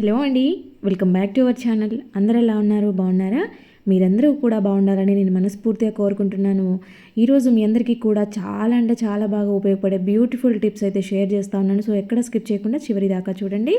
Hello అండి welcome back to our channel. అందరూ ఎలా ఉన్నారు? బాగున్నారా? మీరందరూ కూడా బాగుండాలని నేను మనస్ఫూర్తిగా కోరుకుంటున్నాను. ఈరోజు మీ అందరికీ కూడా చాలా అంటే చాలా బాగా ఉపయోగపడే బ్యూటిఫుల్ టిప్స్ అయితే షేర్ చేస్తూ ఉన్నాను. సో ఎక్కడ స్కిప్ చేయకుండా చివరి దాకా చూడండి.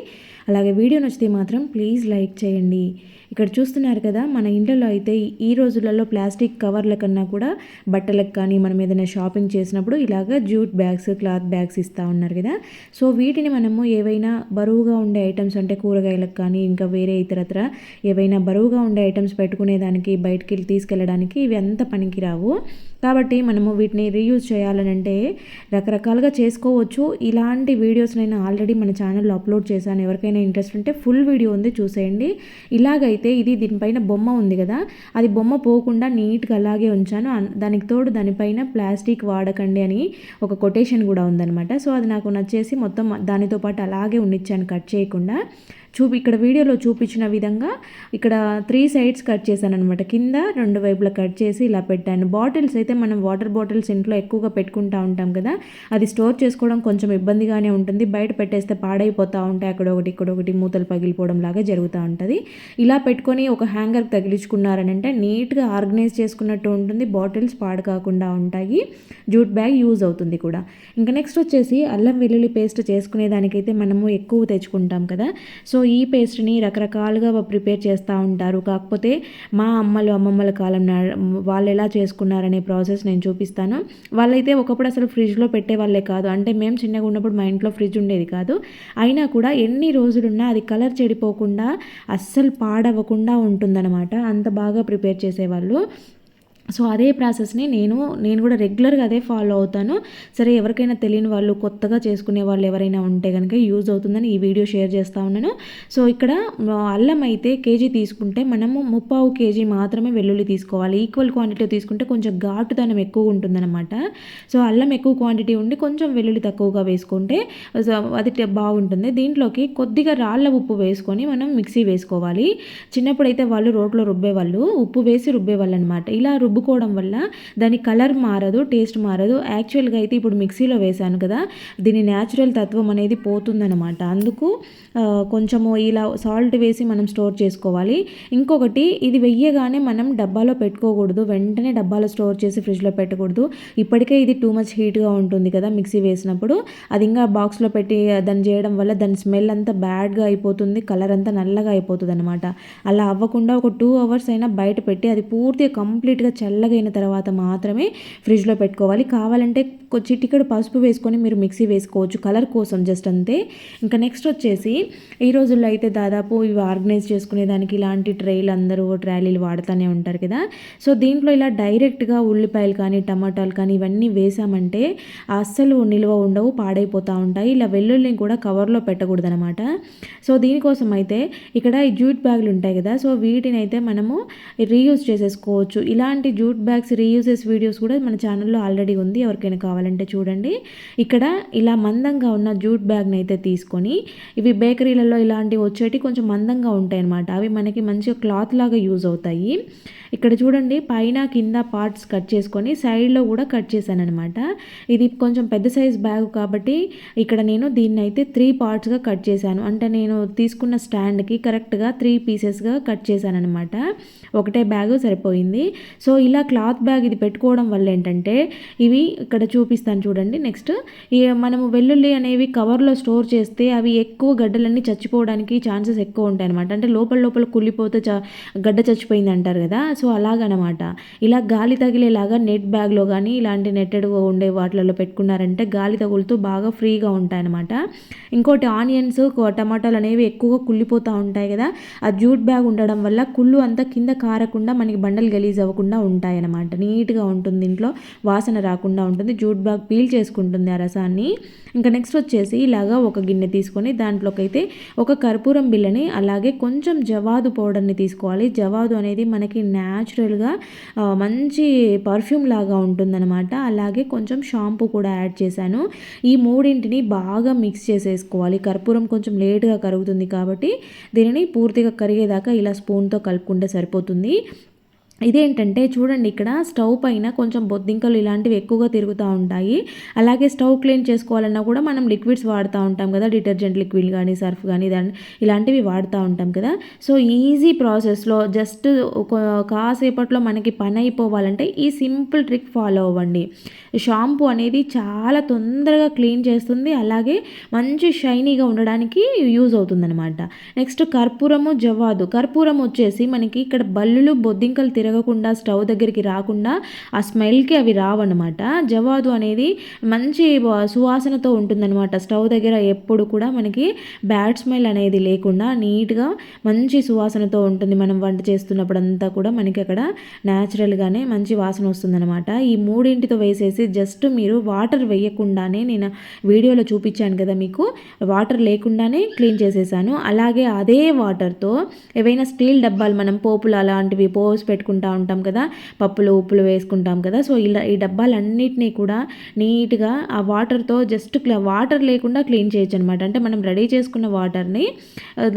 అలాగే వీడియో నచ్చితే మాత్రం ప్లీజ్ లైక్ చేయండి. ఇక్కడ చూస్తున్నారు కదా మన ఇంట్లో అయితే ఈ రోజులలో ప్లాస్టిక్ కవర్ల కన్నా కూడా బట్టలకు కానీ మనం ఏదైనా షాపింగ్ చేసినప్పుడు ఇలాగ జూట్ బ్యాగ్స్ క్లాత్ బ్యాగ్స్ ఇస్తూ ఉన్నారు కదా. సో వీటిని మనము ఏవైనా బరువుగా ఉండే ఐటమ్స్ అంటే కూరగాయలకు కానీ ఇంకా వేరే ఇతరత్ర ఏవైనా బరువుగా ఉండే ఐటమ్స్ పెట్టుకునేదానికి బయటికి తీసుకెళ్ళడానికి ఇవి అంత పనికి రావు కాబట్టి మనము వీటిని రీయూజ్ చేయాలని అంటే రకరకాలుగా చేసుకోవచ్చు. ఇలాంటి వీడియోస్ నేను ఆల్రెడీ మన ఛానల్లో అప్లోడ్ చేశాను. ఎవరికైనా ఇంట్రెస్ట్ ఉంటే ఫుల్ వీడియో ఉంది చూసేయండి. ఇలాగైతే ఇది దీనిపైన బొమ్మ ఉంది కదా అది బొమ్మ పోకుండా నీట్గా అలాగే ఉంచాను. దానికి తోడు దానిపైన ప్లాస్టిక్ వాడకండి అని ఒక కొటేషన్ కూడా ఉందనమాట సో అది నాకు నచ్చేసి మొత్తం దానితో పాటు అలాగే ఉండిచ్చాను కట్ చేయకుండా. చూపి ఇక్కడ వీడియోలో చూపించిన విధంగా ఇక్కడ త్రీ సైడ్స్ కట్ చేశాను అనమాట కింద రెండు వైపులా కట్ చేసి ఇలా పెట్టాను. బాటిల్స్ అయితే మనం వాటర్ బాటిల్స్ ఇంట్లో ఎక్కువగా పెట్టుకుంటూ ఉంటాం కదా అది స్టోర్ చేసుకోవడం కొంచెం ఇబ్బందిగానే ఉంటుంది. బయట పెట్టేస్తే పాడైపోతూ ఉంటాయి. అక్కడ ఒకటి ఇక్కడ ఒకటి మూతలు పగిలిపోవడం లాగా జరుగుతూ ఉంటుంది. ఇలా పెట్టుకొని ఒక హ్యాంగర్ తగిలించుకున్నారని అంటే నీట్గా ఆర్గనైజ్ చేసుకున్నట్టు ఉంటుంది. బాటిల్స్ పాడు కాకుండా ఉంటాయి. జూట్ బ్యాగ్ యూజ్ అవుతుంది కూడా. ఇంకా నెక్స్ట్ వచ్చేసి అల్లం వెల్లుల్లి పేస్ట్ చేసుకునే దానికైతే మనము ఎక్కువ తెచ్చుకుంటాం కదా. సో ఈ పేస్ట్ని రకరకాలుగా ప్రిపేర్ చేస్తూ ఉంటారు. కాకపోతే మా అమ్మలు అమ్మమ్మల కాలం వాళ్ళు ఎలా చేసుకున్నారనే ప్రాసెస్ నేను చూపిస్తాను. వాళ్ళైతే ఒకప్పుడు అసలు ఫ్రిడ్జ్లో పెట్టే వాళ్ళే కాదు. అంటే మేము చిన్నగా ఉన్నప్పుడు మా ఇంట్లో ఫ్రిడ్జ్ ఉండేది కాదు. అయినా కూడా ఎన్ని రోజులున్నా అది కలర్ చెడిపోకుండా అస్సలు పాడవకుండా ఉంటుందన్నమాట. అంత బాగా ప్రిపేర్ చేసేవాళ్ళు. సో అదే ప్రాసెస్ని నేను నేను కూడా రెగ్యులర్గా అదే ఫాలో అవుతాను. సరే ఎవరికైనా తెలియని వాళ్ళు కొత్తగా చేసుకునే వాళ్ళు ఎవరైనా ఉంటే కనుక యూజ్ అవుతుందని ఈ వీడియో షేర్ చేస్తూ ఉన్నాను. సో ఇక్కడ అల్లం అయితే కేజీ తీసుకుంటే మనము ముప్పావు కేజీ మాత్రమే వెల్లుల్లి తీసుకోవాలి. ఈక్వల్ క్వాంటిటీ తీసుకుంటే కొంచెం ఘాటుదనం ఎక్కువ ఉంటుందన్నమాట. సో అల్లం ఎక్కువ క్వాంటిటీ ఉండి కొంచెం వెల్లుల్లి తక్కువగా వేసుకుంటే అది బాగుంటుంది. దీంట్లోకి కొద్దిగా రాళ్ళ ఉప్పు వేసుకొని మనం మిక్సీ వేసుకోవాలి. చిన్నప్పుడైతే వాళ్ళు రోట్లో రుబ్బేవాళ్ళు ఉప్పు వేసి రుబ్బేవాళ్ళు అనమాట ఇలా రుబ్బు రుబ్బుకోవడం వల్ల దాని కలర్ మారదు టేస్ట్ మారదు. యాక్చువల్గా అయితే ఇప్పుడు మిక్సీలో వేశాను కదా దీని న్యాచురల్ తత్వం అనేది పోతుందనమాట అందుకు కొంచెము ఇలా సాల్ట్ వేసి మనం స్టోర్ చేసుకోవాలి. ఇంకొకటి ఇది వెయ్యగానే మనం డబ్బాలో పెట్టుకోకూడదు. వెంటనే డబ్బాలో స్టోర్ చేసి ఫ్రిడ్జ్లో పెట్టకూడదు. ఇప్పటికే ఇది టూ మచ్ హీట్గా ఉంటుంది కదా మిక్సీ వేసినప్పుడు. అది ఇంకా బాక్స్లో పెట్టి దాన్ని చేయడం వల్ల దాని స్మెల్ అంతా బ్యాడ్గా అయిపోతుంది. కలర్ అంతా నల్లగా అయిపోతుంది అనమాట అలా అవ్వకుండా ఒక టూ అవర్స్ అయినా బయట పెట్టి అది పూర్తిగా కంప్లీట్గా చల్లగైన తర్వాత మాత్రమే ఫ్రిడ్జ్లో పెట్టుకోవాలి. కావాలంటే చిటికడు పసుపు వేసుకొని మీరు మిక్సీ వేసుకోవచ్చు. కలర్ కోసం జస్ట్ అంతే. ఇంకా నెక్స్ట్ వచ్చేసి ఈ రోజుల్లో అయితే దాదాపు ఇవి ఆర్గనైజ్ చేసుకునే దానికి ఇలాంటి ట్రైలు అందరూ ట్రాలీలు వాడుతూనే ఉంటారు కదా. సో దీంట్లో ఇలా డైరెక్ట్గా ఉల్లిపాయలు కానీ టమాటాలు కానీ ఇవన్నీ వేసామంటే అస్సలు నిల్వ ఉండవు పాడైపోతూ ఉంటాయి. ఇలా వెల్లుల్లిని కూడా కవర్లో పెట్టకూడదు అనమాట సో దీనికోసం అయితే ఇక్కడ ఈ జూట్ బ్యాగులు ఉంటాయి కదా. సో వీటిని అయితే మనము రీయూజ్ చేసేసుకోవచ్చు. ఇలాంటి జూట్ బ్యాగ్స్ రీయూజెస్ వీడియోస్ కూడా మన ఛానల్లో ఆల్రెడీ ఉంది. ఎవరికైనా కావాలంటే చూడండి. ఇక్కడ ఇలా మందంగా ఉన్న జూట్ బ్యాగ్ని అయితే తీసుకొని ఇవి బేకరీలలో ఇలాంటివి వచ్చేటి కొంచెం మందంగా ఉంటాయి అన్నమాట అవి మనకి మంచిగా క్లాత్ లాగా యూజ్ అవుతాయి. ఇక్కడ చూడండి పైన కింద పార్ట్స్ కట్ చేసుకొని సైడ్లో కూడా కట్ చేశాను అనమాట ఇది కొంచెం పెద్ద సైజ్ బ్యాగ్ కాబట్టి ఇక్కడ నేను దీన్ని అయితే త్రీ పార్ట్స్గా కట్ చేశాను. అంటే నేను తీసుకున్న స్టాండ్కి కరెక్ట్గా త్రీ పీసెస్గా కట్ చేశాను అనమాట ఒకటే బ్యాగ్ సరిపోయింది. సో ఇలా క్లాత్ బ్యాగ్ ఇది పెట్టుకోవడం వల్ల ఏంటంటే ఇవి ఇక్కడ చూపిస్తాను చూడండి. నెక్స్ట్ మనము వెల్లుల్లి అనేవి కవర్లో స్టోర్ చేస్తే అవి ఎక్కువ గడ్డలన్నీ చచ్చిపోవడానికి ఛాన్సెస్ ఎక్కువ ఉంటాయి అనమాట అంటే లోపల లోపల కుళ్ళిపోతే గడ్డ చచ్చిపోయింది అంటారు కదా. సో అలాగనమాట. ఇలా గాలి తగిలేలాగా నెట్ బ్యాగ్లో కానీ ఇలాంటి నెట్టెడ్ ఉండే వాటిలలో పెట్టుకున్నారంటే గాలి తగులుతూ బాగా ఫ్రీగా ఉంటాయన్నమాట ఇంకోటి ఆనియన్స్ టమాటాలు అనేవి ఎక్కువగా కుళ్ళిపోతూ ఉంటాయి కదా ఆ జూట్ బ్యాగ్ ఉండడం వల్ల కుళ్ళు అంతా కింద కారకుండా మనకి బండలు గలీజ్ అవ్వకుండా ఉంటాయన్నమాట నీట్గా ఉంటుంది ఇంట్లో వాసన రాకుండా ఉంటుంది జూట్ బ్యాగ్ పీల్ చేసుకుంటుంది ఆ రసాన్ని. ఇంకా నెక్స్ట్ వచ్చేసి ఇలాగా ఒక గిన్నె తీసుకొని దాంట్లోకైతే ఒక కర్పూరం బిల్లని అలాగే కొంచెం జవాదు పౌడర్ని తీసుకోవాలి. జవాదు అనేది మనకి న్యాచురల్గా మంచి పర్ఫ్యూమ్ లాగా ఉంటుందన్నమాట. అలాగే కొంచెం షాంపూ కూడా యాడ్ చేశాను. ఈ మూడింటిని బాగా మిక్స్ చేసేసుకోవాలి. కర్పూరం కొంచెం లేట్గా కరుగుతుంది కాబట్టి దీనిని పూర్తిగా కరిగేదాకా ఇలా స్పూన్తో కలుపుకుంటే సరిపోతుంది. ఇదేంటంటే చూడండి ఇక్కడ స్టవ్ పైన కొంచెం బొద్దింకలు ఇలాంటివి ఎక్కువగా తిరుగుతూ ఉంటాయి. అలాగే స్టవ్ క్లీన్ చేసుకోవాలన్నా కూడా మనం లిక్విడ్స్ వాడుతూ ఉంటాం కదా డిటర్జెంట్ లిక్విడ్ కానీ సర్ఫ్ కానీ ఇలాంటివి వాడుతూ ఉంటాం కదా. సో ఈజీ ప్రాసెస్లో జస్ట్ ఒక కాసేపట్లో మనకి పని అయిపోవాలంటే ఈ సింపుల్ ట్రిక్ ఫాలో అవ్వండి. షాంపూ అనేది చాలా తొందరగా క్లీన్ చేస్తుంది అలాగే మంచి షైనీగా ఉండడానికి యూజ్ అవుతుంది అనమాట నెక్స్ట్ కర్పూరము జవాదు కర్పూరం వచ్చేసి మనకి ఇక్కడ బల్లులు బొద్దింకలు తిరగ తిరగకుండా స్టవ్ దగ్గరికి రాకుండా ఆ స్మెల్కి అవి రావన్నమాట. జవాదు అనేది మంచి సువాసనతో ఉంటుందన్నమాట. స్టవ్ దగ్గర ఎప్పుడు కూడా మనకి బ్యాడ్ స్మెల్ అనేది లేకుండా నీట్గా మంచి సువాసనతో ఉంటుంది. మనం వంట చేస్తున్నప్పుడు అంతా కూడా మనకి అక్కడ న్యాచురల్గానే మంచి వాసన వస్తుందన్నమాట. ఈ మూడింటితో వేసేసి జస్ట్ మీరు వాటర్ వేయకుండానే నేను వీడియోలో చూపించాను కదా మీకు. వాటర్ లేకుండానే క్లీన్ చేసేసాను. అలాగే అదే వాటర్తో ఏవైనా స్టీల్ డబ్బాలు మనం పోపులు అలాంటివి పోసి పెట్టుకుంటాం వేసుకుంటూ ఉంటాం కదా పప్పులు ఉప్పులు వేసుకుంటాం కదా. సో ఇలా ఈ డబ్బాలన్నిటినీ కూడా నీట్గా ఆ వాటర్తో జస్ట్ వాటర్ లేకుండా క్లీన్ చేయొచ్చు అనమాట అంటే మనం రెడీ చేసుకున్న వాటర్ని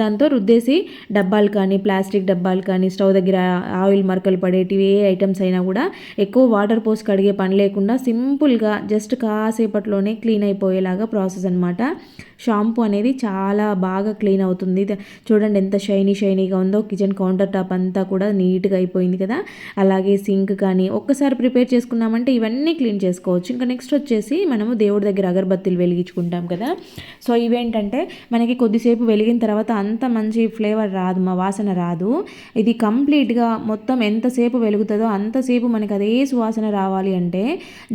దాంతో రుద్దేసి డబ్బాలు కానీ ప్లాస్టిక్ డబ్బాలు కానీ స్టవ్ దగ్గర ఆయిల్ మరకలు పడేటివి ఏ ఐటమ్స్ అయినా కూడా ఎక్కువ వాటర్ పోసి కడిగే పని లేకుండా సింపుల్గా జస్ట్ కాసేపట్లోనే క్లీన్ అయిపోయేలాగా ప్రాసెస్ అనమాట. షాంపూ అనేది చాలా బాగా క్లీన్ అవుతుంది. చూడండి ఎంత షైనీ షైనీగా ఉందో కిచెన్ కౌంటర్ టాప్ అంతా కూడా నీట్గా అయిపోయింది కదా. అలాగే సింక్ కానీ ఒక్కసారి ప్రిపేర్ చేసుకున్నామంటే ఇవన్నీ క్లీన్ చేసుకోవచ్చు. ఇంకా నెక్స్ట్ వచ్చేసి మనము దేవుడి దగ్గర అగరబత్తీలు వెలిగించుకుంటాం కదా. సో ఇవేంటంటే మనకి కొద్దిసేపు వెలిగిన తర్వాత అంత మంచి ఫ్లేవర్ రాదు మా వాసన రాదు. ఇది కంప్లీట్గా మొత్తం ఎంతసేపు వెలుగుతుందో అంతసేపు మనకి అదే సువాసన రావాలి అంటే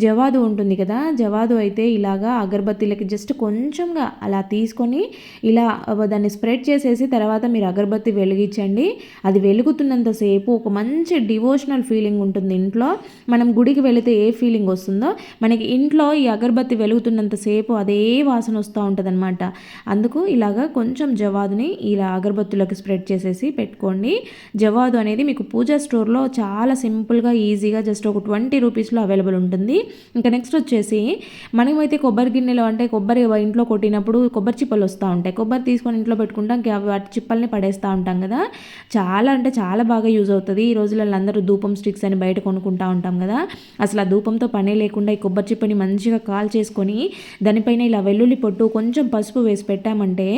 జవాదు ఉంటుంది కదా. జవాదు అయితే ఇలాగా అగరబత్తీలకి జస్ట్ కొంచెంగా అలా తీసుకొని ఇలా దాన్ని స్ప్రెడ్ చేసేసి తర్వాత మీరు అగరబత్తి వెలిగించండి. అది వెలుగుతున్నంతసేపు ఒక మంచి డివోషనల్ ఫీలింగ్ ఉంటుంది ఇంట్లో. మనం గుడికి వెళితే ఏ ఫీలింగ్ వస్తుందో మనకి ఇంట్లో ఈ అగరబత్తి వెలుగుతున్నంతసేపు అదే వాసన వస్తూ ఉంటుంది అనమాట అందుకు ఇలాగా కొంచెం జవాదుని ఇలా అగరబత్తులకు స్ప్రెడ్ చేసేసి పెట్టుకోండి. జవాదు అనేది మీకు పూజా స్టోర్లో చాలా సింపుల్గా ఈజీగా జస్ట్ ఒక ట్వంటీ రూపీస్లో అవైలబుల్ ఉంటుంది. ఇంకా నెక్స్ట్ వచ్చేసి మనమైతే కొబ్బరి గిన్నెలో అంటే కొబ్బరి ఇంట్లో కొట్టినప్పుడు కొబ్బరి చిప్పలు వస్తూ ఉంటాయి. కొబ్బరి తీసుకొని ఇంట్లో పెట్టుకుంటాం. వాటి చిప్పల్ని పడేస్తూ ఉంటాం కదా. చాలా అంటే చాలా బాగా యూజ్ అవుతుంది. ఈ రోజులలో అందరూ ధూపం స్టిక్స్ అని బయట కొనుక్కుంటూ ఉంటాం కదా. అసలు ఆ ధూపంతో పనే లేకుండా ఈ కొబ్బరి చిప్పని మంచిగా కాల్ చేసుకొని దానిపైన ఇలా వెల్లుల్లి పొట్టు కొంచెం పసుపు వేసి పెట్టామంటే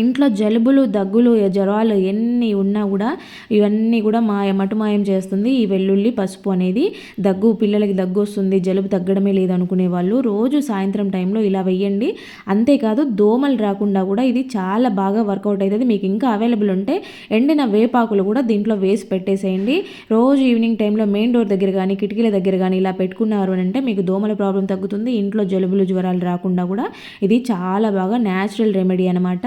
ఇంట్లో జలుబులు దగ్గులు జ్వరాలు ఎన్ని ఉన్నా కూడా ఇవన్నీ కూడా మాయ మటుమాయం చేస్తుంది. ఈ వెల్లుల్లి పసుపు అనేది దగ్గు పిల్లలకి దగ్గు వస్తుంది జలుబు తగ్గడమే లేదు అనుకునే వాళ్ళు రోజు సాయంత్రం టైంలో ఇలా వెయ్యండి. అంతేకాదు దోమలు రాకుండా కూడా ఇది చాలా బాగా వర్కౌట్ అవుతుంది మీకు ఇంకా అవైలబుల్ ఉంటే ఎండిన వేపాకులు కూడా దీంట్లో వేసి పెట్టేసేయండి. రోజు ఈవినింగ్ టైంలో మెయిన్ డోర్ దగ్గర కానీ కిటికీల దగ్గర కానీ ఇలా పెట్టుకున్నారు అని అంటే మీకు దోమల ప్రాబ్లం తగ్గుతుంది. ఇంట్లో జలుబులు జ్వరాలు రాకుండా కూడా ఇది చాలా బాగా న్యాచురల్ రెమెడీ అనమాట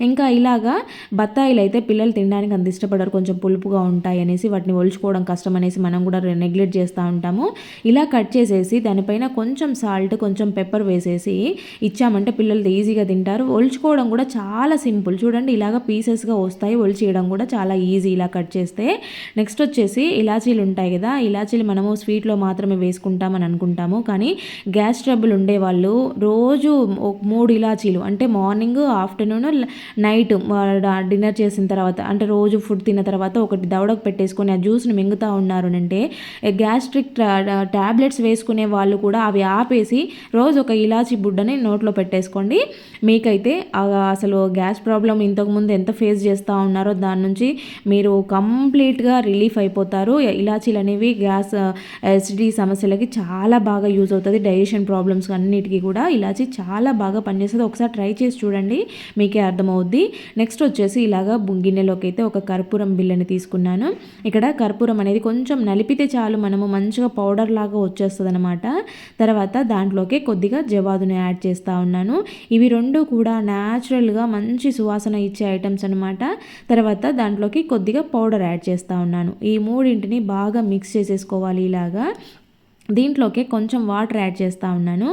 ఇంకా ఇలాగా బత్తాయిలు అయితే పిల్లలు తినడానికి అంత ఇష్టపడరు. కొంచెం పులుపుగా ఉంటాయి అనేసి వాటిని ఒలుచుకోవడం కష్టం అనేసి మనం కూడా నెగ్లెక్ట్ చేస్తూ ఉంటాము. ఇలా కట్ చేసేసి దానిపైన కొంచెం సాల్ట్ కొంచెం పెప్పర్ వేసేసి ఇచ్చామంటే పిల్లలు ఈజీగా తింటారు. ఒలుచుకోవడం కూడా చాలా సింపుల్. చూడండి ఇలాగ పీసెస్గా వస్తాయి. ఒలిచేయడం కూడా చాలా ఈజీ ఇలా కట్ చేస్తే. నెక్స్ట్ వచ్చేసి ఇలాచీలు ఉంటాయి కదా ఇలాచీలు మనము స్వీట్లో మాత్రమే వేసుకుంటామని అనుకుంటాము. కానీ గ్యాస్ ట్రబుల్ ఉండేవాళ్ళు రోజు మూడు ఇలాచీలు. అంటే మార్నింగ్ ఆఫ్టర్నూన్ నైట్ డిన్నర్ చేసిన తర్వాత అంటే రోజు ఫుడ్ తిన్న తర్వాత ఒకటి దవడకు పెట్టేసుకొని ఆ జ్యూస్ని మింగుతూ ఉన్నారు అంటే గ్యాస్ట్రిక్ ట్యాబ్లెట్స్ వేసుకునే వాళ్ళు కూడా అవి ఆపేసి రోజు ఒక ఇలాచి బుడ్డని నోట్లో పెట్టేసుకోండి. మీకైతే అసలు గ్యాస్ ప్రాబ్లం ఇంతకుముందు ఎంత ఫేస్ చేస్తూ ఉన్నారో దాని నుంచి మీరు కంప్లీట్గా రిలీఫ్ అయిపోతారు. ఇలాచీలు అనేవి గ్యాస్ ఎసిడిటీ సమస్యలకి చాలా బాగా యూజ్ అవుతుంది. డైజెషన్ ప్రాబ్లమ్స్ అన్నిటికీ కూడా ఇలాచి చాలా బాగా పనిచేస్తుంది. ఒకసారి ట్రై చేసి చూడండి. మీకే అర్థం అవుద్ది నెక్స్ట్ వచ్చేసి ఇలాగా గిన్నెలోకి అయితే ఒక కర్పూరం బిల్లని తీసుకున్నాను. ఇక్కడ కర్పూరం అనేది కొంచెం నలిపితే చాలు మనము మంచిగా పౌడర్ లాగా వచ్చేస్తుంది అనమాట తర్వాత దాంట్లోకి కొద్దిగా జవాదుని యాడ్ చేస్తూ ఉన్నాను. ఇవి రెండు కూడా న్యాచురల్గా మంచి సువాసన ఇచ్చే ఐటమ్స్ అనమాట తర్వాత దాంట్లోకి కొద్దిగా పౌడర్ యాడ్ చేస్తూ ఉన్నాను. ఈ మూడింటిని బాగా మిక్స్ చేసేసుకోవాలి ఇలాగా. దీంట్లోకి కొంచెం వాటర్ యాడ్ చేస్తూ ఉన్నాను.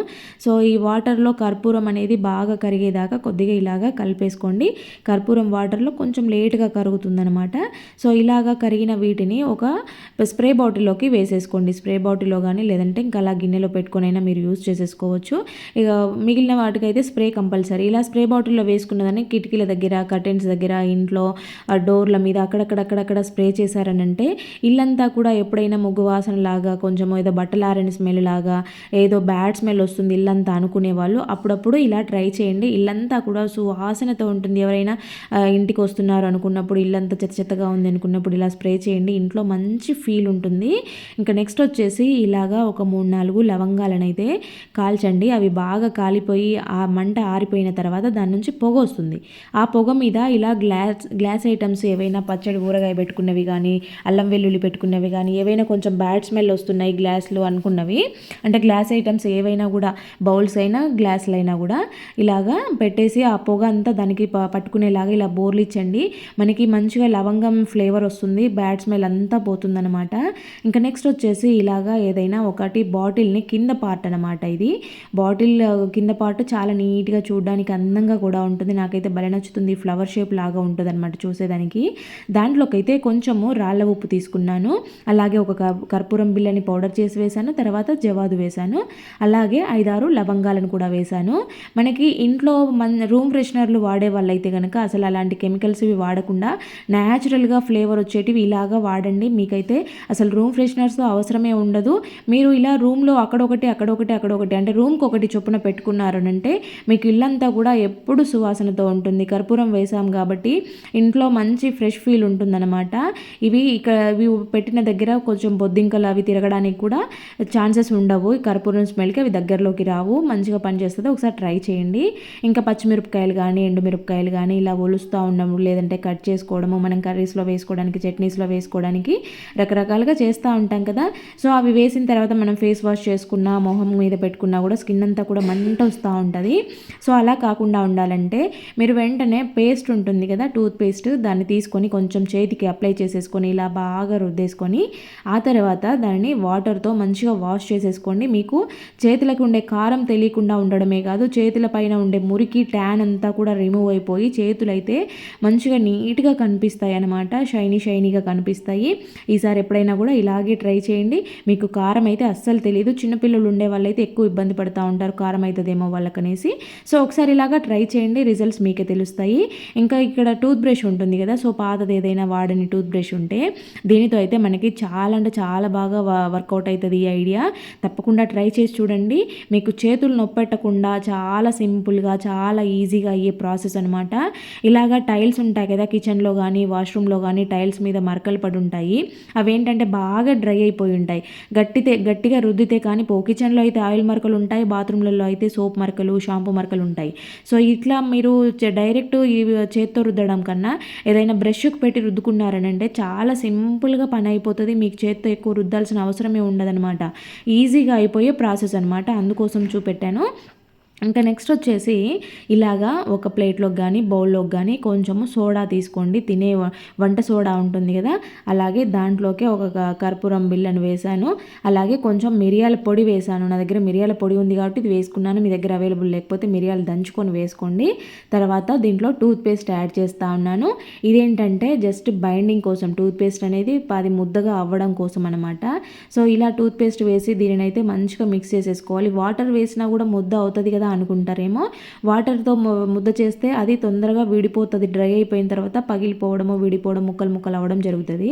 సో ఈ వాటర్లో కర్పూరం అనేది బాగా కరిగేదాకా కొద్దిగా ఇలాగా కలిపేసుకోండి. కర్పూరం వాటర్లో కొంచెం లేట్గా కరుగుతుందనమాట సో ఇలాగా కరిగిన వీటిని ఒక స్ప్రే బాటిల్లోకి వేసేసుకోండి. స్ప్రే బాటిల్లో కానీ లేదంటే ఇంకా అలా గిన్నెలో పెట్టుకొని మీరు యూస్ చేసేసుకోవచ్చు. ఇక మిగిలిన వాటికైతే స్ప్రే కంపల్సరీ. ఇలా స్ప్రే బాటిల్లో వేసుకున్నదని కిటికీల దగ్గర కర్టెన్స్ దగ్గర ఇంట్లో డోర్ల మీద అక్కడక్కడక్కడక్కడ స్ప్రే చేశారనంటే ఇల్లంతా కూడా ఎప్పుడైనా ముగ్గు వాసన లాగా కొంచెం ఏదో బట్టలు లారెన్ స్మెల్ లాగా ఏదో బ్యాడ్ స్మెల్ వస్తుంది ఇల్లంతా అనుకునే వాళ్ళు అప్పుడప్పుడు ఇలా ట్రై చేయండి. ఇల్లంతా కూడా సువాసనతో ఉంటుంది. ఎవరైనా ఇంటికి వస్తున్నారు అనుకున్నప్పుడు ఇల్లంతా చెత్త చెత్తగా ఉంది అనుకున్నప్పుడు ఇలా స్ప్రే చేయండి. ఇంట్లో మంచి ఫీల్ ఉంటుంది. ఇంకా నెక్స్ట్ వచ్చేసి ఇలాగా ఒక మూడు నాలుగు లవంగాలను అయితే కాల్చండి. అవి బాగా కాలిపోయి ఆ మంట ఆరిపోయిన తర్వాత దాని నుంచి పొగ వస్తుంది. ఆ పొగ మీద ఇలా గ్లాస్ గ్లాస్ ఐటమ్స్ ఏవైనా పచ్చడి ఊరగాయ పెట్టుకున్నవి కానీ అల్లం వెల్లుల్లి పెట్టుకున్నవి కానీ ఏవైనా కొంచెం బ్యాడ్ స్మెల్ వస్తున్నాయి గ్లాసులు అనుకున్నవి. అంటే గ్లాస్ ఐటమ్స్ ఏవైనా కూడా బౌల్స్ అయినా గ్లాసులు అయినా కూడా ఇలాగా పెట్టేసి ఆ పొగ అంతా దానికి పట్టుకునేలాగా ఇలా బోర్లు ఇచ్చండి. మనకి మంచిగా లవంగం ఫ్లేవర్ వస్తుంది బ్యాడ్ స్మెల్ అంతా పోతుందనమాట ఇంకా నెక్స్ట్ వచ్చేసి ఇలాగా ఏదైనా ఒకటి బాటిల్ని కింద పార్ట్ అనమాట ఇది. బాటిల్ కింద పార్ట్ చాలా నీట్గా చూడడానికి అందంగా కూడా ఉంటుంది. నాకైతే భలే నచ్చుతుంది. ఫ్లవర్ షేప్ లాగా ఉంటుంది అనమాట చూసేదానికి. దాంట్లోకి అయితే కొంచెము రాళ్ళ ఉప్పు తీసుకున్నాను. అలాగే ఒక కర్పూరం బిల్లని పౌడర్ చేసి వేసాను వేశాను తర్వాత జవాదు వేశాను. అలాగే ఐదారు లవంగాలను కూడా వేశాను. మనకి ఇంట్లో మన రూమ్ ఫ్రెషనర్లు వాడే వాళ్ళైతే కనుక అసలు అలాంటి కెమికల్స్ ఇవి వాడకుండా న్యాచురల్గా ఫ్లేవర్ వచ్చేటివి ఇలాగా వాడండి. మీకైతే అసలు రూమ్ ఫ్రెషనర్స్ అవసరమే ఉండదు. మీరు ఇలా రూమ్లో అక్కడొకటి అక్కడొకటి అక్కడొకటి అంటే రూమ్కి ఒకటి చొప్పున పెట్టుకున్నారనంటే మీకు ఇల్లంతా కూడా ఎప్పుడు సువాసనతో ఉంటుంది. కర్పూరం వేసాం కాబట్టి ఇంట్లో మంచి ఫ్రెష్ ఫీల్ ఉంటుందన్నమాట. ఇవి ఇక్కడ ఇవి పెట్టిన దగ్గర కొంచెం బొద్దింకలు అవి తిరగడానికి కూడా ఛాన్సెస్ ఉండవు. కర్పూరం స్మెల్కి అవి దగ్గరలోకి రావు. మంచిగా పనిచేస్తుంది. ఒకసారి ట్రై చేయండి. ఇంకా పచ్చిమిరపకాయలు కానీ ఎండుమిరపకాయలు కానీ ఇలా ఒలుస్తూ ఉండము. లేదంటే కట్ చేసుకోవడము. మనం కర్రీస్లో వేసుకోవడానికి చట్నీస్లో వేసుకోవడానికి రకరకాలుగా చేస్తూ ఉంటాం కదా. సో అవి వేసిన తర్వాత మనం ఫేస్ వాష్ చేసుకున్నా మొహం మీద పెట్టుకున్నా కూడా స్కిన్ అంతా కూడా మంట వస్తూ ఉంటుంది. సో అలా కాకుండా ఉండాలంటే మీరు వెంటనే పేస్ట్ ఉంటుంది కదా టూత్ పేస్ట్ దాన్ని తీసుకొని కొంచెం చేతికి అప్లై చేసేసుకొని ఇలా బాగా రుద్దేసుకొని ఆ తర్వాత దాన్ని వాటర్తో మంచి మంచిగా వాష్ చేసేసుకోండి. మీకు చేతులకు ఉండే కారం తెలియకుండా ఉండడమే కాదు చేతుల పైన ఉండే మురికి ట్యాన్ అంతా కూడా రిమూవ్ అయిపోయి చేతులైతే మంచిగా నీట్గా కనిపిస్తాయి అనమాట షైనీ షైనీగా కనిపిస్తాయి. ఈసారి ఎప్పుడైనా కూడా ఇలాగే ట్రై చేయండి. మీకు కారం అయితే అస్సలు తెలియదు చిన్నపిల్లలు ఉండే వాళ్ళైతే ఎక్కువ ఇబ్బంది పడుతూ ఉంటారు. కారం అవుతుందేమో వాళ్ళకనేసి. సో ఒకసారి ఇలాగా ట్రై చేయండి. రిజల్ట్స్ మీకే తెలుస్తాయి. ఇంకా ఇక్కడ టూత్ బ్రష్ ఉంటుంది కదా సో పాతది ఏదైనా వాడని టూత్ బ్రష్ ఉంటే దీనితో అయితే మనకి చాలా అంటే చాలా బాగా వర్కౌట్ అవుతుంది. ఈ ఐడియా. తప్పకుండా ట్రై చేసి చూడండి. మీకు చేతులు నొప్పెట్టకుండా చాలా సింపుల్గా చాలా ఈజీగా అయ్యే ప్రాసెస్ అనమాట ఇలాగా టైల్స్ ఉంటాయి కదా కిచెన్లో కానీ వాష్రూమ్లో కానీ టైల్స్ మీద మరకలు పడి ఉంటాయి. అవేంటంటే బాగా డ్రై అయిపోయి ఉంటాయి. గట్టితే గట్టిగా రుద్దితే కానీ పో కిచెన్లో అయితే ఆయిల్ మరకలు ఉంటాయి బాత్రూమ్లలో అయితే సోప్ మరకలు షాంపూ మరకలు ఉంటాయి. సో ఇట్లా మీరు డైరెక్ట్ ఈ చేత్తో రుద్దడం కన్నా ఏదైనా బ్రష్కి పెట్టి రుద్దుకున్నారనంటే చాలా సింపుల్గా పని అయిపోతుంది. మీకు చేత్తో ఎక్కువ రుద్దాల్సిన అవసరమే ఉండదనమాట ఈజీగా అయిపోయే ప్రాసెస్ అనమాట. అందుకోసం చూపెట్టాను. ఇంకా నెక్స్ట్ వచ్చేసి ఇలాగా ఒక ప్లేట్లోకి కానీ బౌల్లోకి కానీ కొంచెము సోడా తీసుకోండి. తినే వంట సోడా ఉంటుంది కదా? అలాగే దాంట్లోకి ఒక కర్పూరం బిల్లను వేశాను. అలాగే కొంచెం మిరియాల పొడి వేశాను. నా దగ్గర మిరియాల పొడి ఉంది కాబట్టి ఇది వేసుకున్నాను. మీ దగ్గర అవైలబుల్ లేకపోతే మిరియాలు దంచుకొని వేసుకోండి. తర్వాత దీంట్లో టూత్ పేస్ట్ యాడ్ చేస్తూ ఉన్నాను. ఇదేంటంటే జస్ట్ బైండింగ్ కోసం టూత్ పేస్ట్ అనేది పది ముద్దగా అవ్వడం కోసం అనమాట సో ఇలా టూత్ పేస్ట్ వేసి దీనినైతే మంచిగా మిక్స్ చేసేసుకోవాలి. వాటర్ వేసినా కూడా ముద్ద అవుతుంది కదా? అనుకుంటారేమో. వాటర్తో ముద్ద చేస్తే అది తొందరగా విడిపోతుంది డ్రై అయిపోయిన తర్వాత పగిలిపోవడము విడిపోవడం ముక్కలు ముక్కలు అవ్వడం జరుగుతుంది.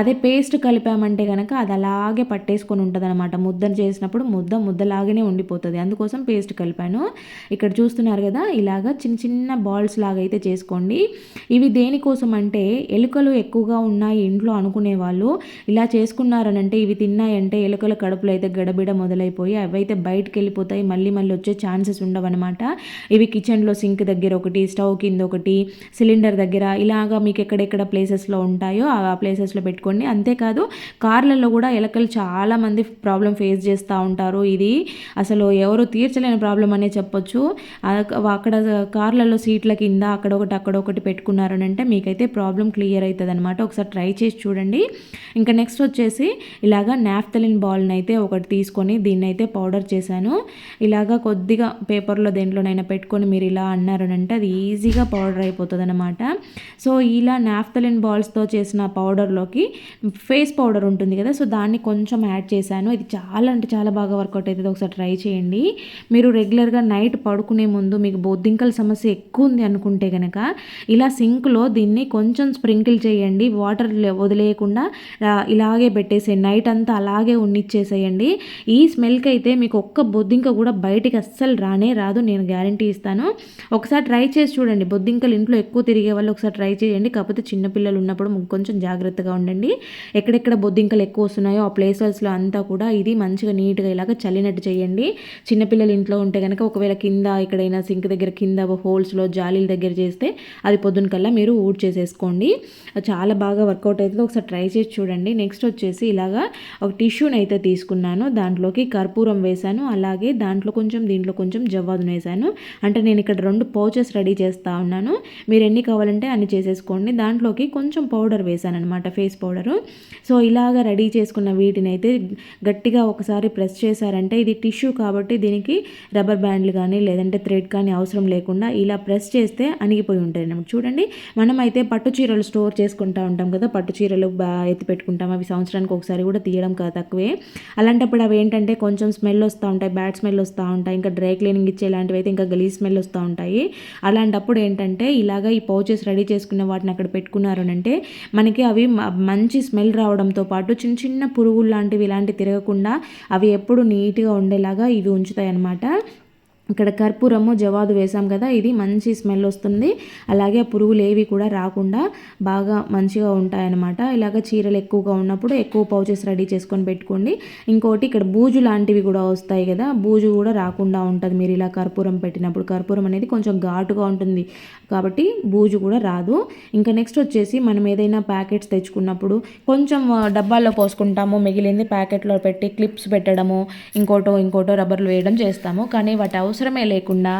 అదే పేస్ట్ కలిపామంటే కనుక అది అలాగే పట్టేసుకొని ఉంటుంది అనమాట ముద్దను చేసినప్పుడు ముద్ద ముద్దలాగానే ఉండిపోతుంది. అందుకోసం పేస్ట్ కలిపాను. ఇక్కడ చూస్తున్నారు కదా ఇలాగా చిన్న చిన్న బాల్స్ లాగా అయితే చేసుకోండి. ఇవి దేనికోసం అంటే ఎలుకలు ఎక్కువగా ఉన్నాయి ఇంట్లో అనుకునే వాళ్ళు ఇలా చేసుకున్నారనంటే ఇవి తిన్నాయంటే ఎలుకల కడుపులో అయితే గడబిడ మొదలైపోయి అవైతే బయటకు వెళ్ళిపోతాయి మళ్ళీ మళ్ళీ వచ్చే ఛాన్సెస్ ఛాన్సెస్ ఉండవన్నమాట. ఇవి కిచెన్లో సింక్ దగ్గర ఒకటి స్టవ్ కింద ఒకటి సిలిండర్ దగ్గర ఇలాగా మీకు ఎక్కడెక్కడ ప్లేసెస్లో ఉంటాయో ఆ ప్లేసెస్లో పెట్టుకోండి. అంతేకాదు కార్లలో కూడా ఎలకలు చాలామంది ప్రాబ్లం ఫేస్ చేస్తూ ఉంటారు. ఇది అసలు ఎవరు తీర్చలేని ప్రాబ్లం అనే చెప్పొచ్చు. అక్కడ కార్లలో సీట్ల కింద అక్కడ ఒకటి అక్కడ ఒకటి పెట్టుకున్నారనంటే మీకైతే ప్రాబ్లం క్లియర్ అవుతుంది అనమాట ఒకసారి ట్రై చేసి చూడండి. ఇంకా నెక్స్ట్ వచ్చేసి ఇలాగా నాఫ్తలిన్ బాల్ని అయితే ఒకటి తీసుకొని దీన్ని అయితే పౌడర్ చేశాను. ఇలాగా కొద్దిగా పేపర్లో దేంట్లోనైనా పెట్టుకొని మీరు ఇలా అన్నారు అంటే అది ఈజీగా పౌడర్ అయిపోతుంది అనమాట సో ఇలా నాఫ్తలిన్ బాల్స్తో చేసిన పౌడర్లోకి ఫేస్ పౌడర్ ఉంటుంది కదా సో దాన్ని కొంచెం యాడ్ చేశాను. ఇది చాలా అంటే చాలా బాగా వర్కౌట్ అవుతుంది. ఒకసారి ట్రై చేయండి. మీరు రెగ్యులర్గా నైట్ పడుకునే ముందు మీకు బొద్దింకల సమస్య ఎక్కువ ఉంది అనుకుంటే కనుక ఇలా సింక్లో దీన్ని కొంచెం స్ప్రింకిల్ చేయండి. వాటర్ వదిలేయకుండా ఇలాగే పెట్టేసేయండి. నైట్ అంతా అలాగే ఉన్నిచ్చేసేయండి. ఈ స్మెల్కి అయితే మీకు ఒక్క బొద్దింక కూడా బయటికి అస్సలు రా రానే రాదు నేను గ్యారంటీ ఇస్తాను. ఒకసారి ట్రై చేసి చూడండి. బొద్దింకలు ఇంట్లో ఎక్కువ తిరిగే వాళ్ళు ఒకసారి ట్రై చేయండి. కాకపోతే చిన్నపిల్లలు ఉన్నప్పుడు కొంచెం జాగ్రత్తగా ఉండండి. ఎక్కడెక్కడ బొద్దింకలు ఎక్కువ వస్తున్నాయో ఆ ప్లేసెస్లో అంతా కూడా ఇది మంచిగా నీట్గా ఇలాగ చల్లినట్టు చేయండి. చిన్నపిల్లలు ఇంట్లో ఉంటే కనుక ఒకవేళ కింద ఎక్కడైనా సింక్ దగ్గర కింద హోల్స్లో జాలీల దగ్గర చేస్తే అది పొద్దున కల్లా మీరు ఊడ్ చేసేసుకోండి. చాలా బాగా వర్కౌట్ అవుతుంది. ఒకసారి ట్రై చేసి చూడండి. నెక్స్ట్ వచ్చేసి ఇలాగా ఒక టిష్యూని అయితే తీసుకున్నాను. దాంట్లోకి కర్పూరం వేశాను. అలాగే దాంట్లో కొంచెం దీంట్లో కొంచెం జవ్వాదును వేసాను అంటే నేను ఇక్కడ రెండు పౌచెస్ రెడీ చేస్తూ ఉన్నాను. మీరు ఎన్ని కావాలంటే అన్ని చేసేసుకోండి. దాంట్లోకి కొంచెం పౌడర్ వేసాను అనమాట ఫేస్ పౌడరు. సో ఇలాగ రెడీ చేసుకున్న వీటిని అయితే గట్టిగా ఒకసారి ప్రెస్ చేశారంటే ఇది టిష్యూ కాబట్టి దీనికి రబ్బర్ బ్యాండ్లు కానీ లేదంటే థ్రెడ్ కానీ అవసరం లేకుండా ఇలా ప్రెస్ చేస్తే అణిగిపోయి ఉంటాయి అనమాట చూడండి మనం అయితే పట్టు చీరలు స్టోర్ చేసుకుంటూ ఉంటాం కదా. పట్టు చీరలు బాగా ఎత్తి పెట్టుకుంటాం. అవి సంవత్సరానికి ఒకసారి కూడా తీయడం కదా తక్కువే. అలాంటప్పుడు అవి ఏంటంటే కొంచెం స్మెల్ వస్తూ ఉంటాయి బ్యాడ్ స్మెల్ వస్తూ ఉంటాయి. ఇంకా డ్రై క్లీనింగ్ ఇచ్చే ఇలాంటివి అయితే ఇంకా గలీ స్మెల్ వస్తూ ఉంటాయి. అలాంటప్పుడు ఏంటంటే ఇలాగ ఈ పౌచెస్ రెడీ చేసుకున్న వాటిని అక్కడ పెట్టుకున్నారు అంటే మనకి అవి మంచి స్మెల్ రావడంతో పాటు చిన్న చిన్న పురుగులు లాంటివి ఇలాంటివి తిరగకుండా అవి ఎప్పుడు నీట్గా ఉండేలాగా ఇవి ఉంచుతాయి అన్నమాట ఇక్కడ కర్పూరము జవాదు వేసాం కదా ఇది మంచి స్మెల్ వస్తుంది. అలాగే పురుగులు ఏవి కూడా రాకుండా బాగా మంచిగా ఉంటాయన్నమాట. ఇలాగ చీరలు ఎక్కువగా ఉన్నప్పుడు ఎక్కువ పౌచెస్ రెడీ చేసుకొని పెట్టుకోండి. ఇంకోటి ఇక్కడ బూజు లాంటివి కూడా వస్తాయి కదా బూజు కూడా రాకుండా ఉంటుంది మీరు ఇలా కర్పూరం పెట్టినప్పుడు. కర్పూరం అనేది కొంచెం ఘాటుగా ఉంటుంది కాబట్టి బూజు కూడా రాదు. ఇంకా నెక్స్ట్ వచ్చేసి మనం ఏదైనా ప్యాకెట్స్ తెచ్చుకున్నప్పుడు కొంచెం డబ్బాల్లో పోసుకుంటాము. మిగిలింది ప్యాకెట్లో పెట్టి క్లిప్స్ పెట్టడము ఇంకోటో ఇంకోటో రబ్బర్లు వేయడం చేస్తాము. కానీ వాటి అవసరమే లేకుండా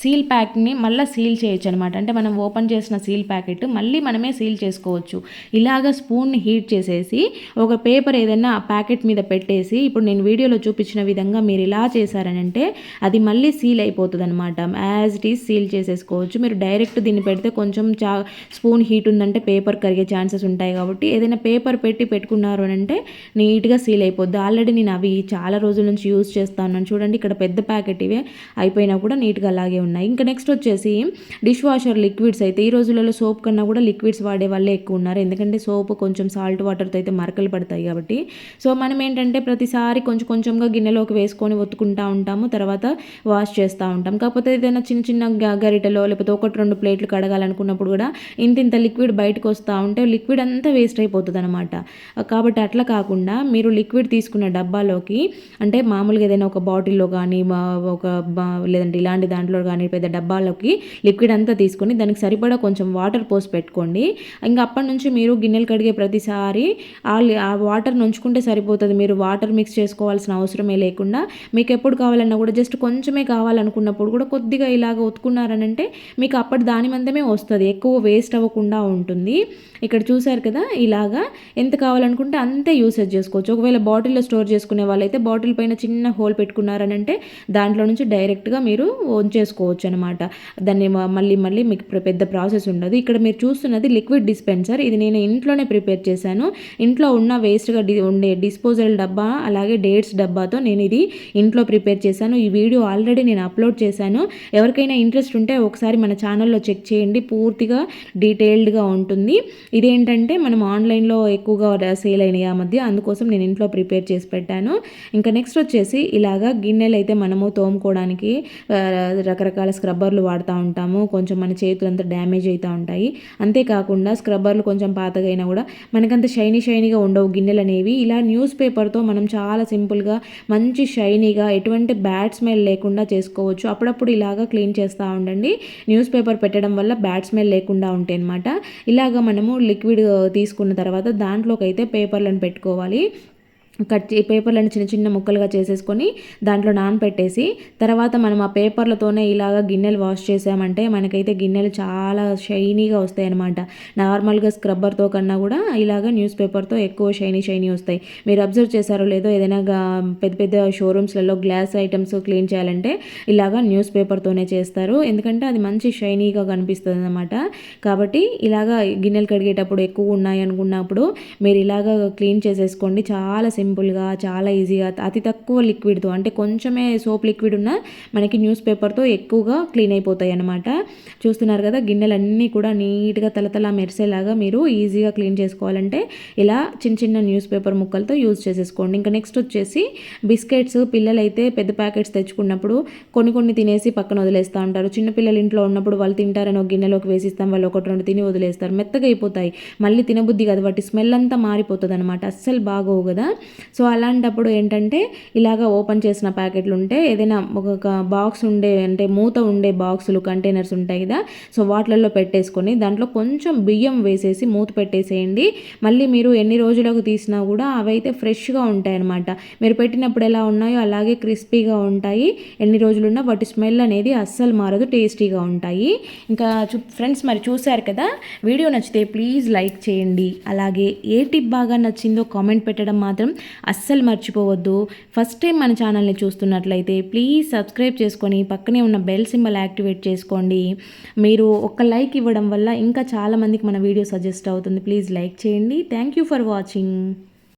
సీల్ ప్యాక్ని మళ్ళీ సీల్ చేయొచ్చు అనమాట అంటే మనం ఓపెన్ చేసిన సీల్ ప్యాకెట్ మళ్ళీ మనమే సీల్ చేసుకోవచ్చు. ఇలాగ స్పూన్ని హీట్ చేసేసి ఒక పేపర్ ఏదైనా ఆ ప్యాకెట్ మీద పెట్టేసి ఇప్పుడు నేను వీడియోలో చూపించిన విధంగా మీరు ఇలా చేశారనంటే అది మళ్ళీ సీల్ అయిపోతుంది అనమాట యాజ్ ఇట్ ఈస్ సీల్ చేసేసుకోవచ్చు. మీరు డైరెక్ట్ దీన్ని పెడితే కొంచెం చా స్పూన్ హీట్ ఉందంటే పేపర్ కరిగే ఛాన్సెస్ ఉంటాయి కాబట్టి ఏదైనా పేపర్ పెట్టి పెట్టుకున్నారు అని అంటే నీట్గా సీల్ అయిపోద్ది. ఆల్రెడీ నేను అవి చాలా రోజుల నుంచి యూజ్ చేస్తాను. చూడండి ఇక్కడ పెద్ద ప్యాకెట్ ఇవే అయిపోయినా కూడా నీట్గా అలాగే ఉన్నాయి. ఇంకా నెక్స్ట్ వచ్చేసి డిష్ వాషర్ లిక్విడ్స్ అయితే ఈ రోజులలో సోప్ కన్నా కూడా లిక్విడ్స్ వాడే వాళ్ళే ఎక్కువ ఉన్నారు. ఎందుకంటే సోప్ కొంచెం సాల్ట్ వాటర్తో అయితే మరకలు పడతాయి కాబట్టి. సో మనం ఏంటంటే ప్రతిసారి కొంచెం కొంచెంగా గిన్నెలోకి వేసుకొని ఒత్తుకుంటా ఉంటాము. తర్వాత వాష్ చేస్తూ ఉంటాం. కాకపోతే ఏదైనా చిన్న చిన్న గరిటలో లేకపోతే ఒకటి రెండు ప్లేట్లు కడగాలనుకున్నప్పుడు కూడా ఇంత ఇంత లిక్విడ్ బయటకు వస్తూ ఉంటే లిక్విడ్ అంతా వేస్ట్ అయిపోతుంది అనమాట కాబట్టి అట్లా కాకుండా మీరు లిక్విడ్ తీసుకున్న డబ్బాలోకి అంటే మామూలుగా ఏదైనా ఒక బాటిల్లో కానీ ఒక లేదంటే ఇలాంటి దాంట్లో కానీ పెద్ద డబ్బాలోకి లిక్విడ్ అంతా తీసుకొని దానికి సరిపడా కొంచెం వాటర్ పోసి పెట్టుకోండి. ఇంకా అప్పటి నుంచి మీరు గిన్నెలు కడిగే ప్రతిసారి ఆ వాటర్ నుంచుకుంటే సరిపోతుంది. మీరు వాటర్ మిక్స్ చేసుకోవాల్సిన అవసరమే లేకుండా మీకు ఎప్పుడు కావాలన్నా కూడా జస్ట్ కొంచెమే కావాలనుకున్నప్పుడు కూడా కొద్దిగా ఇలాగ ఉతుకున్నారనంటే మీకు అప్పటి దాని మందమే వస్తుంది. ఎక్కువ వేస్ట్ అవ్వకుండా ఉంటుంది. ఇక్కడ చూసారు కదా ఇలాగా ఎంత కావాలనుకుంటే అంతే యూసేజ్ చేసుకోవచ్చు. ఒకవేళ బాటిల్లో స్టోర్ చేసుకునే వాళ్ళైతే బాటిల్ పైన చిన్న హోల్ పెట్టుకున్నారనంటే దాంట్లో నుంచి డైరెక్ట్గా మీరు చేసుకోవచ్చు అనమాట దాన్ని మళ్ళీ మళ్ళీ మీకు పెద్ద ప్రాసెస్ ఉండదు. ఇక్కడ మీరు చూస్తున్నది లిక్విడ్ డిస్పెన్సర్. ఇది నేను ఇంట్లోనే ప్రిపేర్ చేశాను. ఇంట్లో ఉన్న వేస్ట్గా డి ఉండే డిస్పోజల్ డబ్బా అలాగే డేట్స్ డబ్బాతో నేను ఇది ఇంట్లో ప్రిపేర్ చేశాను. ఈ వీడియో ఆల్రెడీ నేను అప్లోడ్ చేశాను. ఎవరికైనా ఇంట్రెస్ట్ ఉంటే ఒకసారి మన ఛానల్లో చెక్ చేయండి. పూర్తిగా డీటెయిల్డ్గా ఉంటుంది. ఇదేంటంటే మనం ఆన్లైన్లో ఎక్కువగా సేల్ అయినాయి ఆ మధ్య. అందుకోసం నేను ఇంట్లో ప్రిపేర్ చేసి పెట్టాను. ఇంకా నెక్స్ట్ వచ్చేసి ఇలాగా గిన్నెలు అయితే మనము తోముకోవడానికి రకరకాల రకరకాల స్క్రబ్బర్లు వాడుతూ ఉంటాము. కొంచెం మన చేతులంతా డ్యామేజ్ అవుతూ ఉంటాయి. అంతేకాకుండా స్క్రబ్బర్లు కొంచెం పాతగైనా కూడా మనకంత షైనీ షైనీగా ఉండవు గిన్నెలు అనేవి. ఇలా న్యూస్ పేపర్తో మనం చాలా సింపుల్గా మంచి షైనీగా ఎటువంటి బ్యాడ్ స్మెల్ లేకుండా చేసుకోవచ్చు. అప్పుడప్పుడు ఇలాగా క్లీన్ చేస్తూ ఉండండి. న్యూస్ పేపర్ పెట్టడం వల్ల బ్యాడ్ స్మెల్ లేకుండా ఉంటాయి అనమాట ఇలాగ మనము లిక్విడ్ తీసుకున్న తర్వాత దాంట్లోకి అయితే పేపర్లను పెట్టుకోవాలి. కట్ చే పేపర్లను చిన్న చిన్న ముక్కలుగా చేసేసుకొని దాంట్లో నానపెట్టేసి తర్వాత మనం ఆ పేపర్లతోనే ఇలాగ గిన్నెలు వాష్ చేసామంటే మనకైతే గిన్నెలు చాలా షైనీగా వస్తాయి అనమాట నార్మల్గా స్క్రబ్బర్తో కన్నా కూడా ఇలాగ న్యూస్ పేపర్తో ఎక్కువ షైనీ షైనీ వస్తాయి. మీరు అబ్జర్వ్ చేశారో లేదో ఏదైనా పెద్ద పెద్ద షోరూమ్స్లలో గ్లాస్ ఐటమ్స్ క్లీన్ చేయాలంటే ఇలాగ న్యూస్ పేపర్తోనే చేస్తారు. ఎందుకంటే అది మంచి షైనీగా కనిపిస్తుంది అనమాట కాబట్టి ఇలాగ గిన్నెలు కడిగేటప్పుడు ఎక్కువ ఉన్నాయి అనుకున్నప్పుడు మీరు ఇలాగ క్లీన్ చేసేసుకోండి. చాలా సింపుల్ సింపుల్గా చాలా ఈజీగా అతి తక్కువ లిక్విడ్తో అంటే కొంచెమే సోప్ లిక్విడ్ ఉన్న మనకి న్యూస్ పేపర్తో ఎక్కువగా క్లీన్ అయిపోతాయి అనమాట చూస్తున్నారు కదా గిన్నెలన్నీ కూడా నీట్గా తలతల మెరిసేలాగా మీరు ఈజీగా క్లీన్ చేసుకోవాలంటే ఇలా చిన్న చిన్న న్యూస్ పేపర్ ముక్కలతో యూజ్ చేసేసుకోండి. ఇంకా నెక్స్ట్ వచ్చేసి బిస్కెట్స్ పిల్లలైతే పెద్ద ప్యాకెట్స్ తెచ్చుకున్నప్పుడు కొన్ని కొన్ని తినేసి పక్కన వదిలేస్తూ ఉంటారు. చిన్నపిల్లలు ఇంట్లో ఉన్నప్పుడు వాళ్ళు తింటారని ఒక గిన్నెలోకి వేసిస్తాం వాళ్ళు ఒకటి రెండు తిని వదిలేస్తారు. మెత్తగా అయిపోతాయి. మళ్ళీ తినబుద్ధి కదా వాటి స్మెల్ అంతా మారిపోతుంది అనమాట అస్సలు బాగోవు కదా. సో అలాంటప్పుడు ఏంటంటే ఇలాగ ఓపెన్ చేసిన ప్యాకెట్లు ఉంటే ఏదైనా ఒక బాక్స్ ఉండే అంటే మూత ఉండే బాక్సులు కంటైనర్స్ ఉంటాయి కదా. సో వాటిలలో పెట్టేసుకొని దాంట్లో కొంచెం బియ్యం వేసేసి మూత పెట్టేసేయండి. మళ్ళీ మీరు ఎన్ని రోజులకు తీసినా కూడా అవైతే ఫ్రెష్గా ఉంటాయన్నమాట. మీరు పెట్టినప్పుడు ఎలా ఉన్నాయో అలాగే క్రిస్పీగా ఉంటాయి. ఎన్ని రోజులున్నా వాటి స్మెల్ అనేది అస్సలు మారదు టేస్టీగా ఉంటాయి. ఇంకా ఫ్రెండ్స్ మరి చూశారు కదా? వీడియో నచ్చితే ప్లీజ్ లైక్ చేయండి. అలాగే ఏ టిప్ బాగా నచ్చిందో కామెంట్ పెట్టడం మాత్రం అస్సలు మర్చిపోవద్దు. ఫస్ట్ టైం మన ఛానల్ని చూస్తున్నట్లయితే ప్లీజ్ సబ్స్క్రైబ్ చేసుకొని పక్కనే ఉన్న బెల్ సింబల్ యాక్టివేట్ చేసుకోండి. మీరు ఒక్క లైక్ ఇవ్వడం వల్ల ఇంకా చాలామందికి మన వీడియో సజెస్ట్ అవుతుంది. ప్లీజ్ లైక్ చేయండి. Thank you for watching